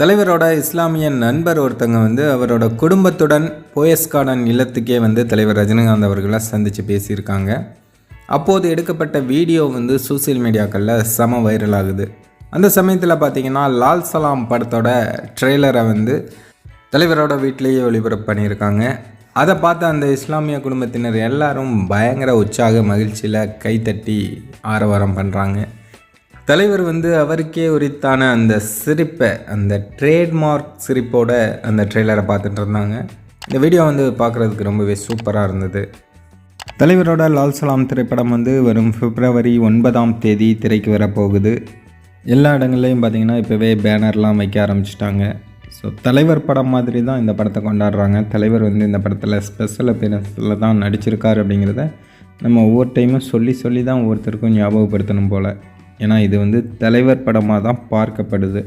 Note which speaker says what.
Speaker 1: தலைவரோட இஸ்லாமிய நண்பர் ஒருத்தங்க வந்து அவரோட குடும்பத்துடன் போயஸ் கார்டன் இல்லத்துக்கே வந்து தலைவர் ரஜினிகாந்த் அவர்களை சந்தித்து பேசியிருக்காங்க. அப்போது எடுக்கப்பட்ட வீடியோ வந்து சோசியல் மீடியாக்களில் செம வைரல் ஆகுது. அந்த சமயத்தில் பார்த்தீங்கன்னா லால் சலாம் படத்தோட ட்ரெய்லரை வந்து தலைவரோட வீட்டிலேயே ஒளிபரப்பு பண்ணியிருக்காங்க. அதை பார்த்து அந்த இஸ்லாமிய குடும்பத்தினர் எல்லாரும் பயங்கர உற்சாக மகிழ்ச்சியில் கைத்தட்டி ஆரவாரம் பண்ணுறாங்க தலைவர் வந்து அவருக்கே உரித்தான அந்த சிரிப்பை அந்த ட்ரேட்மார்க் சிரிப்போட அந்த ட்ரெய்லரை பார்த்துட்டு இருந்தாங்க. இந்த வீடியோ வந்து பார்க்குறதுக்கு ரொம்பவே சூப்பராக இருந்தது. தலைவரோட லால் சலாம் திரைப்படம் வந்து வரும் பிப்ரவரி ஒன்பதாம் தேதி திரைக்கு வரப்போகுது எல்லா இடங்கள்லையும் பார்த்தீங்கன்னா இப்போவே பேனர்லாம் வைக்க ஆரம்பிச்சிட்டாங்க. ஸோ தலைவர் படம் மாதிரி தான் இந்த படத்தை கொண்டாடுறாங்க. தலைவர் வந்து இந்த படத்தில் ஸ்பெஷல் அப்பியரன்ஸில் தான் நடிச்சிருக்காரு அப்படிங்கிறத நம்ம ஒவ்வொரு டைமும் சொல்லி சொல்லி தான் ஒவ்வொருத்தருக்கும் ஞாபகப்படுத்தணும் போல். ஏன்னா இது வந்து தலைவர் படமாக தான் பார்க்கப்படுது.